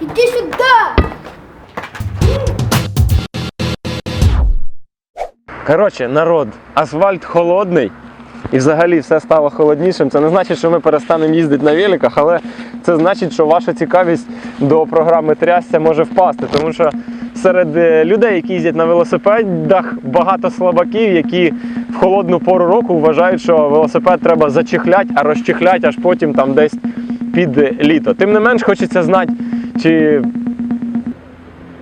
Иди сюда! Коротше, народ, асфальт холодний і взагалі все стало холоднішим. Це не значить, що ми перестанемо їздити на великах, але це значить, що ваша цікавість до програми трясся може впасти. Тому що серед е, людей, які їздять на велосипедах, багато слабаків, які в холодну пору року вважають, що велосипед треба зачехляти, а розчехляти аж потім там десь під літо. Тим не менш, хочеться знати, чи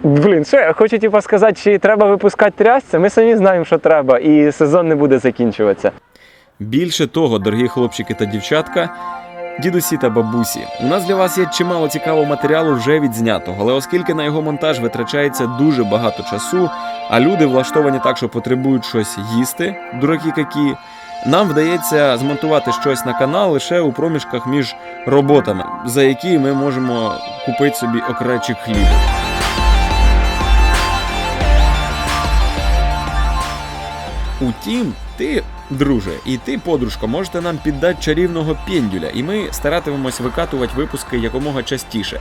Блін, що я хочу типу, сказати, чи треба випускати трясця. Ми самі знаємо, що треба, і сезон не буде закінчуватися. Більше того, дорогі хлопчики та дівчатка, дідусі та бабусі, у нас для вас є чимало цікавого матеріалу вже відзнятого, але оскільки на його монтаж витрачається дуже багато часу, а люди влаштовані так, що потребують щось їсти, дураки какі, нам вдається змонтувати щось на канал лише у проміжках між роботами, за які ми можемо купити собі окречик хлібу. Утім, ти, друже, і ти, подружка, можете нам піддати чарівного пєндюля, і ми старатимемось викатувати випуски якомога частіше.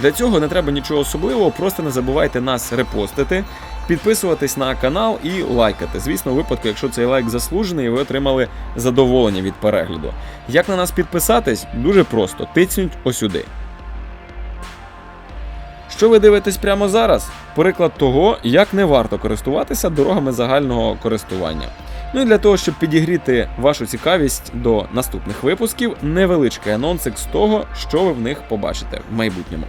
Для цього не треба нічого особливого, просто не забувайте нас репостити, підписуватись на канал і лайкати. Звісно, у випадку, якщо цей лайк заслужений, ви отримали задоволення від перегляду. Як на нас підписатись? Дуже просто. Тицнуть осюди. Що ви дивитесь прямо зараз? Приклад того, як не варто користуватися дорогами загального користування. Ну і для того, щоб підігріти вашу цікавість до наступних випусків, невеличкий анонсик з того, що ви в них побачите в майбутньому.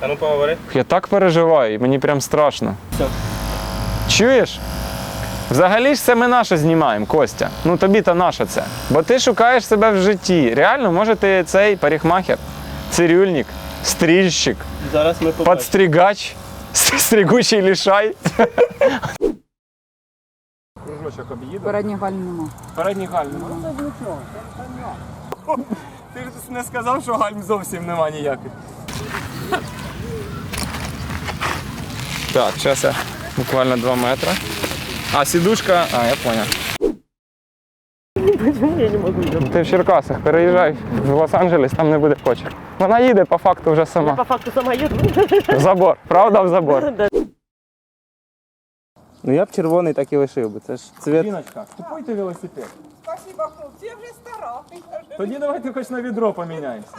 А ну поговори. Я так переживаю, і мені прям страшно. Чуєш? Взагалі ж це ми наше знімаємо, Костя. Ну тобі то наше це. Бо ти шукаєш себе в житті. Реально, може ти цей парикмахер, цирюльник, стрільщик, Зараз ми побачимо. подстрігач, стригучий лішай. Кружочок об'їду. Передніх гальм нема. Передній гальм. Ну це ж нічого. Ти ж не сказав, що гальм зовсім нема ніяких. Так, зараз я буквально 2 метри. А, сідушка. А, я понял. Ти в Черкасах, переїжджай в Лос-Анджелес, там не буде кочер. Вона їде по факту вже сама. По факту сама їду. В забор, правда, в забор. Ну я б червоний так і лишив би. Це ж цвіт. Жіночка, купуйте велосипед. Спасибо, хлопці, я вже стара. Тоді давайте хоч на відро поміняємося.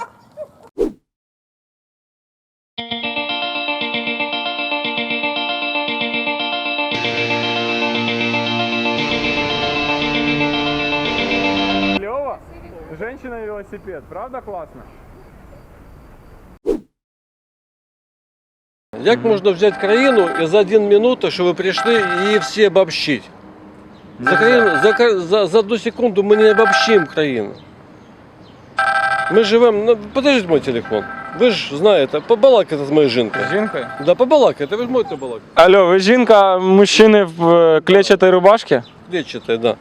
Женщина и велосипед, правда классно? Як можна взяти країну і за один минуту, що ви прийшли її всі обобщити? За, країну, за, за, за одну секунду ми не обобщимо країну. Ми живемо. Ну, подождіть мій телефон. Ви ж знаєте, побалакайте з моєю жінкою. Жінкою? Да, побалакайте, ви ж можете балакати. Алло, ви жінка мужчини в е, клетчатій рубашці? Лечите, да.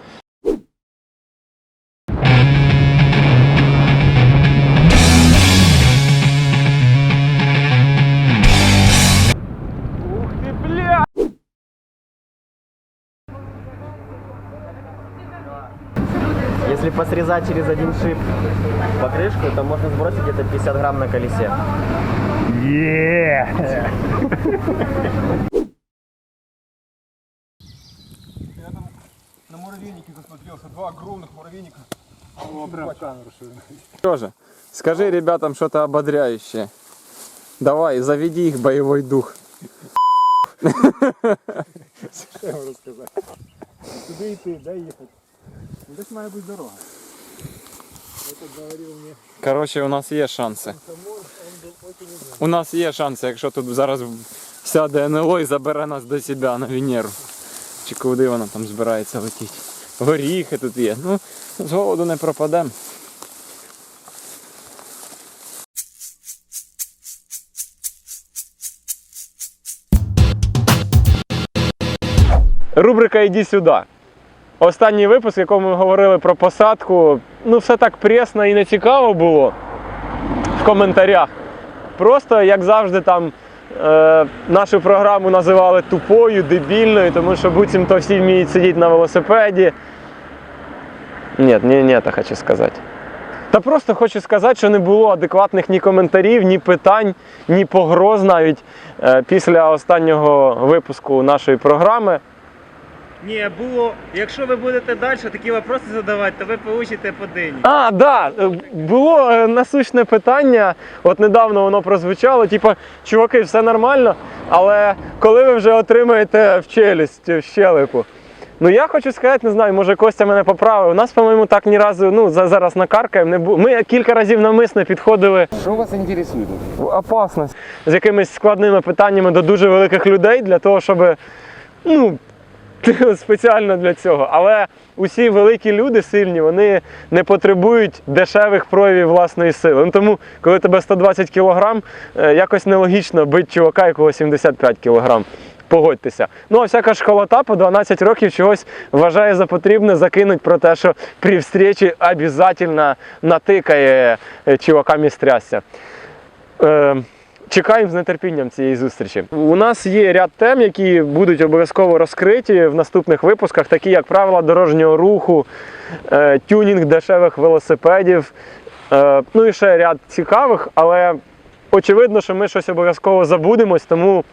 Если посрезать через один шип покрышку, то можно сбросить где-то 50 грамм на колесе. Yeah! Я там на муравейнике засмотрелся, два огромных муравейника. О, прям Что Сережа, скажи ребятам что-то ободряющее. Давай, заведи их боевой дух. Что я могу сказать? Тебе и ты, дай ехать. Десь має бути дорога. Коротше, у нас є шанси. У нас є шанси, якщо тут зараз сяде НЛО і забере нас до себе на Венеру. Чи куди вона там збирається летіти. Горіхи тут є. Ну, з голоду не пропадемо. Рубрика Іди сюди. Останній випуск, в якому ми говорили про посадку, ну все так пресно і не цікаво було. в коментарях. Просто, як завжди, там е, нашу програму називали тупою, дебільною, тому що буцімто всі вміють сидіти на велосипеді. Ні, ні, ні, так хочу сказати. Та просто хочу сказати, що не було адекватних ні коментарів, ні питань, ні погроз навіть е, після останнього випуску нашої програми. Ні, було. Якщо ви будете далі такі питання задавати, то ви получите по дині. А, да, е, було е, насущне питання. От недавно воно прозвучало, типу, чуваки, все нормально, але коли ви вже отримаєте в челюсть, в щелепу. Ну я хочу сказати, не знаю, може Костя мене поправив. У нас, по-моєму, так ні разу, ну за- зараз накаркаємо. Не бу... Ми кілька разів навмисно підходили Что вас интересует? опасність з якимись складними питаннями до дуже великих людей для того, щоб ну, спеціально для цього. Але усі великі люди сильні, вони не потребують дешевих проявів власної сили. Ну, тому, коли тебе 120 кг, якось нелогічно бити чувака, якого 75 кг. Погодьтеся. Ну, а всяка школота по 12 років чогось вважає за потрібне закинуть про те, що при встречі обов'язково натикає е, чувакам із трясся. Е, Чекаємо з нетерпінням цієї зустрічі. У нас є ряд тем, які будуть обов'язково розкриті в наступних випусках, такі як правила дорожнього руху, е, тюнінг дешевих велосипедів, е, ну і ще ряд цікавих, але очевидно, що ми щось обов'язково забудемось, тому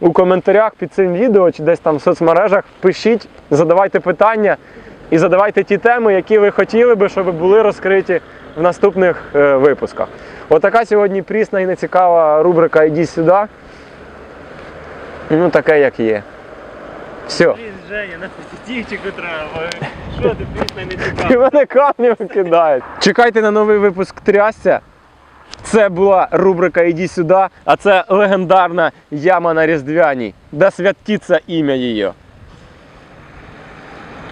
у коментарях під цим відео чи десь там в соцмережах пишіть, задавайте питання і задавайте ті теми, які ви хотіли би, щоб були розкриті в наступних е, випусках. Отака сьогодні прісна і нецікава рубрика Іди сюди. Ну, таке, як є. Все. Женя, на тихчику треба. Що ти не І цікаво? мене камнем кидають. Чекайте на новий випуск трясся. Це була рубрика Іди сюди, а це легендарна яма на Різдвяній. Да святиться ім'я її.